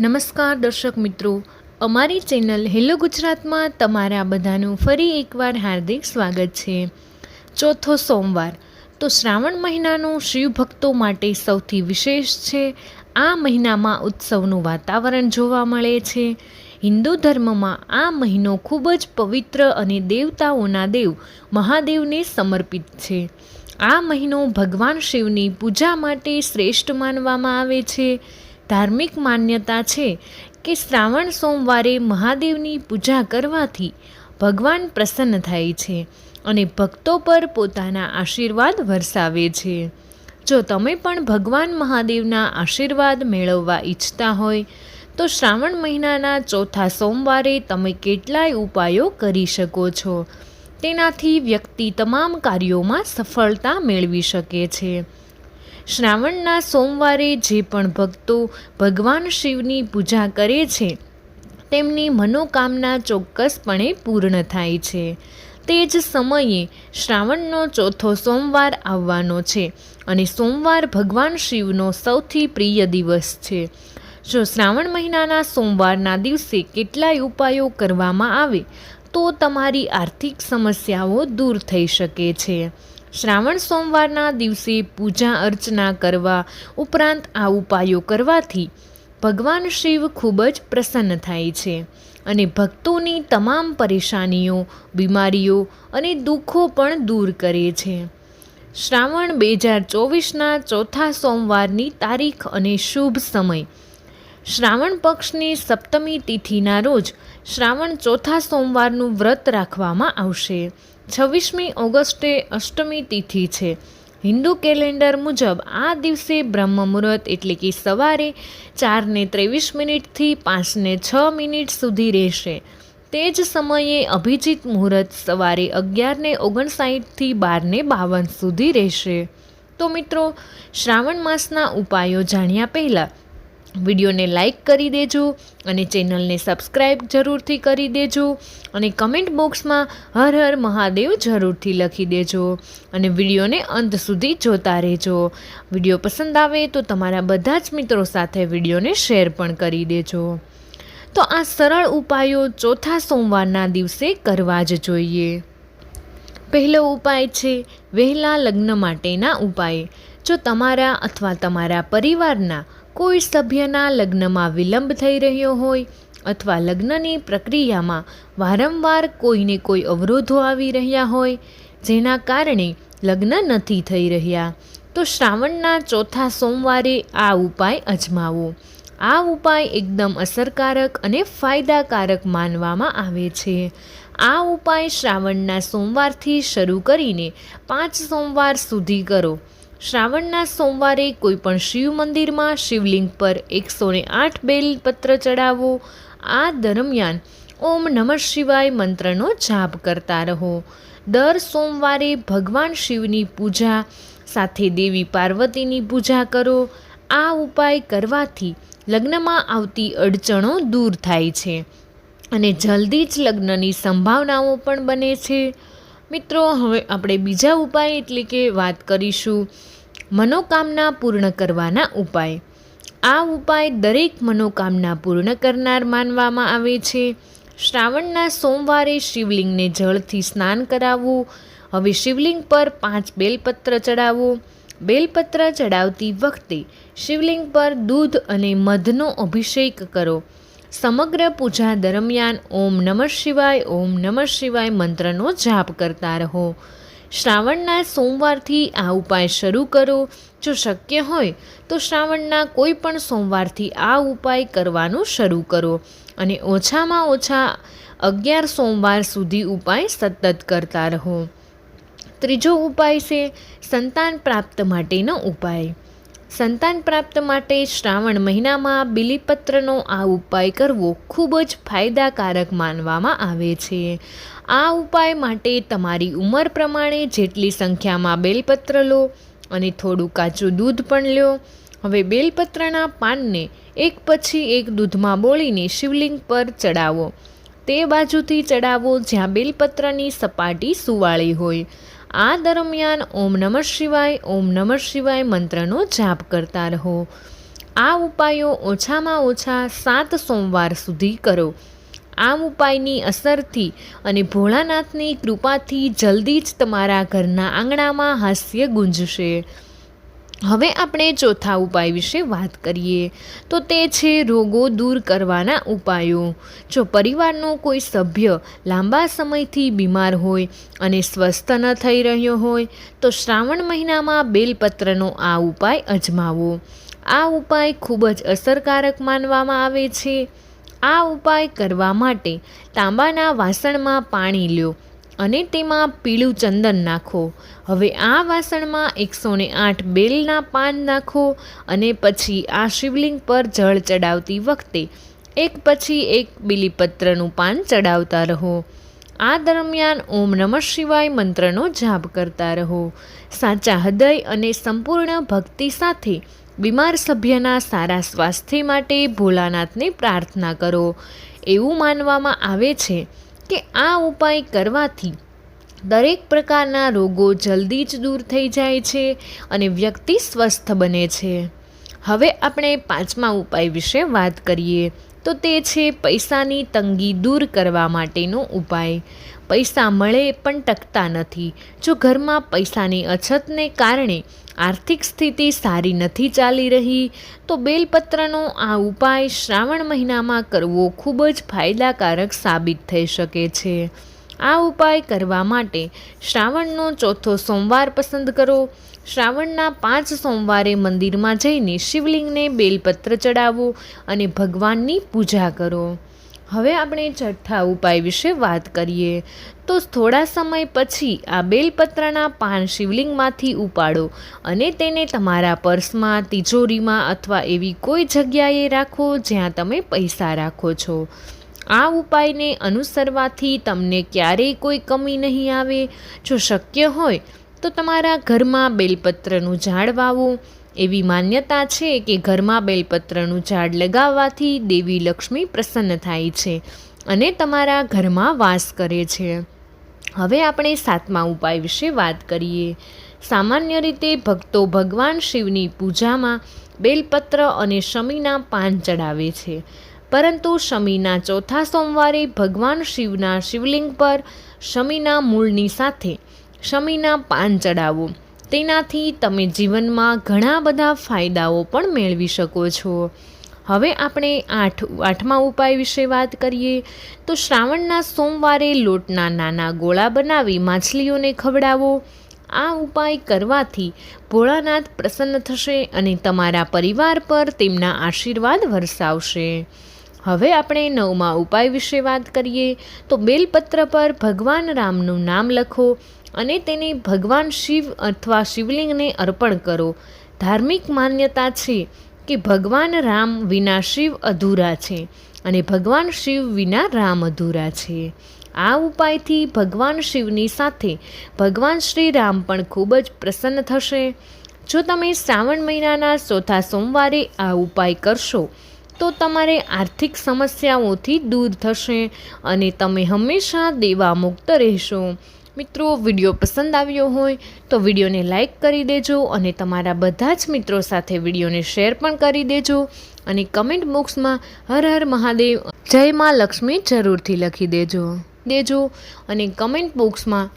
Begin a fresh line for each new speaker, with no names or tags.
નમસ્કાર દર્શક મિત્રો. અમારી ચેનલ હેલો ગુજરાતમાં તમારા બધાનું ફરી એકવાર હાર્દિક સ્વાગત છે. ચોથો સોમવાર. તો શ્રાવણ મહિનાનું શિવભક્તો માટે સૌથી વિશેષ છે, આ મહિનામાં ઉત્સવનું વાતાવરણ જોવા મળે છે. હિન્દુ ધર્મમાં આ મહિનો ખૂબ જ પવિત્ર અને દેવતાઓના દેવ મહાદેવને સમર્પિત છે. આ મહિનો ભગવાન શિવની પૂજા માટે શ્રેષ્ઠ માનવામાં આવે છે. ધાર્મિક માન્યતા છે કે શ્રાવણ સોમવારે મહાદેવની પૂજા કરવાથી ભગવાન પ્રસન્ન થાય છે અને ભક્તો પર પોતાના આશીર્વાદ વરસાવે છે. જો તમે પણ ભગવાન મહાદેવના આશીર્વાદ મેળવવા ઈચ્છતા હોય, તો શ્રાવણ મહિનાના ચોથા સોમવારે તમે કેટલાય ઉપાયો કરી શકો છો. તેનાથી વ્યક્તિ તમામ કાર્યોમાં સફળતા મેળવી શકે છે. શ્રાવણના સોમવારે જે પણ ભક્તો ભગવાન શિવની પૂજા કરે છે, તેમની મનોકામના ચોક્કસપણે પૂર્ણ થાય છે. તે જ સમયે શ્રાવણનો ચોથો સોમવાર આવવાનો છે અને સોમવાર ભગવાન શિવનો સૌથી પ્રિય દિવસ છે. જો શ્રાવણ મહિનાના સોમવારના દિવસે કેટલાય ઉપાયો કરવામાં આવે, તો તમારી આર્થિક સમસ્યાઓ દૂર થઈ શકે છે. શ્રાવણ સોમવારના દિવસે પૂજા અર્ચના કરવા ઉપરાંત આ ઉપાયો કરવાથી ભગવાન શિવ ખૂબ જ પ્રસન્ન થાય છે અને ભક્તોની તમામ પરેશાનીઓ, બીમારીઓ અને દુઃખો પણ દૂર કરે છે. શ્રાવણ બે હજાર ચોવીસના ચોથા સોમવારની તારીખ અને શુભ સમય. શ્રાવણ પક્ષની સપ્તમી તિથિના રોજ શ્રાવણ ચોથા સોમવારનું વ્રત રાખવામાં આવશે. છવ્વીસમી ઓગસ્ટે અષ્ટમી તિથિ છે. હિન્દુ કેલેન્ડર મુજબ આ દિવસે બ્રહ્મ મુહૂર્ત એટલે કે સવારે ચારને ત્રેવીસ મિનિટથી પાંચને છ મિનિટ સુધી રહેશે. તે જ સમયે અભિજીત મુહૂર્ત સવારે અગિયારને ઓગણસાઠથી બારને બાવન સુધી રહેશે. તો મિત્રો, શ્રાવણ માસના ઉપાયો જાણ્યા પહેલાં વિડીયોને લાઇક કરી દેજો અને ચેનલને સબસ્ક્રાઈબ જરૂરથી કરી દેજો અને કમેન્ટ બોક્સમાં હર હર મહાદેવ જરૂરથી લખી દેજો અને વિડીયોને અંત સુધી જોતા રહેજો. વીડિયો પસંદ આવે તો તમારા બધા જ મિત્રો સાથે વિડીયોને શેર પણ કરી દેજો. તો આ સરળ ઉપાયો ચોથા સોમવારના દિવસે કરવા જ જોઈએ. પહેલો ઉપાય છે વહેલા લગ્ન માટેના ઉપાય. જો તમારા અથવા તમારા પરિવારના કોઈ સભ્યના લગ્નમાં વિલંબ થઈ રહ્યો હોય અથવા લગ્નની પ્રક્રિયામાં વારંવાર કોઈને કોઈ અવરોધો આવી રહ્યા હોય, જેના કારણે લગ્ન નથી થઈ રહ્યા, તો શ્રાવણના ચોથા સોમવારે આ ઉપાય અજમાવો. આ ઉપાય એકદમ અસરકારક અને ફાયદાકારક માનવામાં આવે છે. આ ઉપાય શ્રાવણના સોમવારથી શરૂ કરીને પાંચ સોમવાર સુધી કરો. શ્રાવણના સોમવારે કોઈપણ શિવ મંદિરમાં શિવલિંગ પર એકસો ને આઠ બેલપત્ર ચડાવો. આ દરમિયાન ઓમ નમઃ શિવાય મંત્રનો જાપ કરતા રહો. દર સોમવારે ભગવાન શિવની પૂજા, સાથે દેવી પાર્વતીની પૂજા કરો. આ ઉપાય કરવાથી લગ્નમાં આવતી અડચણો દૂર થાય છે અને જલ્દી જ લગ્નની સંભાવનાઓ પણ બને છે. મિત્રો, હવે આપણે બીજા ઉપાય એટલે કે વાત કરીશું મનોકામના પૂર્ણ કરવાના ઉપાય. આ ઉપાય દરેક મનોકામના પૂર્ણ કરનાર માનવામાં આવે છે. શ્રાવણના સોમવારે શિવલિંગને જળથી સ્નાન કરાવવું, હવે શિવલિંગ પર પાંચ બેલપત્ર ચડાવો બેલપત્ર ચડાવતી વખતે શિવલિંગ પર દૂધ અને મધનો અભિષેક કરો. સમગ્ર પૂજા દરમિયાન ઓમ નમઃ શિવાય, ઓમ નમઃ શિવાય મંત્રનો જાપ કરતા રહો. શ્રાવણના સોમવારથી આ ઉપાય શરૂ કરો. જો શક્ય હોય તો શ્રાવણના કોઈ પણ સોમવારથી આ ઉપાય કરવાનું શરૂ કરો અને ઓછામાં ઓછા અગિયાર સોમવાર સુધી ઉપાય સતત કરતા રહો. ત્રીજો ઉપાય છે સંતાન પ્રાપ્ત માટેનો ઉપાય. સંતાન પ્રાપ્ત માટે શ્રાવણ મહિનામાં બિલીપત્રનો આ ઉપાય કરવો ખૂબ જ ફાયદાકારક માનવામાં આવે છે. આ ઉપાય માટે તમારી ઉંમર પ્રમાણે જેટલી સંખ્યામાં બેલપત્ર લો અને થોડું કાચું દૂધ પણ લો હવે બેલપત્રના પાનને એક પછી એક દૂધમાં બોળીને શિવલિંગ પર ચડાવો. તે બાજુથી ચડાવો જ્યાં બેલપત્રની સપાટી સુવાળી હોય. આ દરમિયાન ઓમ નમઃ શિવાય, ઓમ નમઃ શિવાય મંત્રનો જાપ કરતા રહો. આ ઉપાયો ઓછામાં ઓછા સાત સોમવાર સુધી કરો. આ ઉપાયની અસરથી અને ભોળાનાથની કૃપાથી જલ્દી જ તમારા ઘરના આંગણામાં હાસ્ય ગુંજશે. હવે આપણે ચોથા ઉપાય વિશે વાત કરીએ. તો તે છે રોગો દૂર કરવાના ઉપાયો. જો પરિવારનો કોઈ સભ્ય લાંબા સમયથી બીમાર હોય અને સ્વસ્થ ન થઈ રહ્યો હોય, તો શ્રાવણ મહિનામાં બેલપત્રનો આ ઉપાય અજમાવો. આ ઉપાય ખૂબ જ અસરકારક માનવામાં આવે છે. આ ઉપાય કરવા માટે તાંબાના વાસણમાં પાણી લ્યો. અને તેમાં પીળું ચંદન નાખો. હવે આ વાસણમાં એકસો ને આઠ બેલના પાન નાખો અને પછી આ શિવલિંગ પર જળ ચડાવતી વખતે એક પછી એક બીલીપત્રનું પાન ચડાવતા રહો. આ દરમિયાન ઓમ નમઃ શિવાય મંત્રનો જાપ કરતા રહો. સાચા હૃદય અને સંપૂર્ણ ભક્તિ સાથે બીમાર સભ્યના સારા સ્વાસ્થ્ય માટે ભોલાનાથને પ્રાર્થના કરો. એવું માનવામાં આવે છે કે આ ઉપાય કરવાથી દરેક પ્રકારના રોગો જલ્દી જ દૂર થઈ જાય છે અને વ્યક્તિ સ્વસ્થ બને છે. હવે આપણે પાંચમા ઉપાય વિશે વાત કરીએ. તો તે છે પૈસાની તંગી દૂર કરવા માટેનો ઉપાય. પૈસા મળે પણ ટકતા નથી. જો ઘરમાં પૈસાની અછતને કારણે આર્થિક સ્થિતિ સારી નથી ચાલી રહી, તો બેલપત્રનો આ ઉપાય શ્રાવણ મહિનામાં કરવો ખૂબ જ ફાયદાકારક સાબિત થઈ શકે છે. આ ઉપાય કરવા માટે શ્રાવણનો ચોથો સોમવાર પસંદ કરો. શ્રાવણના પાંચ સોમવારે મંદિરમાં જઈને શિવલિંગને બેલપત્ર ચડાવો અને ભગવાનની પૂજા કરો. હવે આપણે છઠ્ઠા ઉપાય વિશે વાત કરીએ. તો થોડા સમય પછી આ બેલપત્રના પાન શિવલિંગમાંથી ઉપાડો અને તેને તમારા પર્સમાં, તિજોરીમાં અથવા એવી કોઈ જગ્યાએ રાખો જ્યાં તમે પૈસા રાખો છો. આ ઉપાયને અનુસરવાથી તમને ક્યારેય કોઈ કમી નહીં આવે. જો શક્ય હોય તો તમારા ઘરમાં બેલપત્રનું ઝાડ વાવો. એવી માન્યતા છે કે ઘરમાં બેલપત્રનું ઝાડ લગાવવાથી દેવી લક્ષ્મી પ્રસન્ન થાય છે અને તમારા ઘરમાં વાસ કરે છે. હવે આપણે સાતમા ઉપાય વિશે વાત કરીએ. સામાન્ય રીતે ભક્તો ભગવાન શિવની પૂજામાં બેલપત્ર અને શમીના પાન ચડાવે છે. પરંતુ શમીના ચોથા સોમવારે ભગવાન શિવના શિવલિંગ પર શમીના મૂળની સાથે શમીના પાન ચડાવો. તેનાથી તમે જીવનમાં ઘણા બધા ફાયદાઓ પણ મેળવી શકો છો. હવે આપણે આઠ, આઠમા ઉપાય વિશે વાત કરીએ. તો શ્રાવણના સોમવારે લોટના નાના ગોળા બનાવી માછલીઓને ખવડાવો. આ ઉપાય કરવાથી ભોળાનાથ પ્રસન્ન થશે અને તમારા પરિવાર પર તેમના આશીર્વાદ વરસાવશે. હવે આપણે નવમા ઉપાય વિશે વાત કરીએ. તો બેલપત્ર પર ભગવાન રામનું નામ લખો. અને તેને ભગવાન શિવ અથવા શિવલિંગને અર્પણ કરો. ધાર્મિક માન્યતા છે કે ભગવાન રામ વિના શિવ અધૂરા છે અને ભગવાન શિવ વિના રામ અધૂરા છે. આ ઉપાયથી ભગવાન શિવની સાથે ભગવાન શ્રી રામ પણ ખૂબ જ પ્રસન્ન થશે. જો તમે શ્રાવણ મહિનાના ચોથા સોમવારે આ ઉપાય કરશો, તો તમારે આર્થિક સમસ્યાઓથી દૂર થશે અને તમે હંમેશા દેવા મુક્ત રહેશો. મિત્રો, વીડિયો પસંદ આવ્યો હોય તો વિડીયોને લાઇક કરી દેજો અને તમારા બધા જ મિત્રો સાથે વિડીયોને શેર પણ કરી દેજો અને કમેન્ટ બોક્સમાં હર હર મહાદેવ, જય માં લક્ષ્મી જરૂરથી લખી દેજો દેજો અને કમેન્ટ બોક્સમાં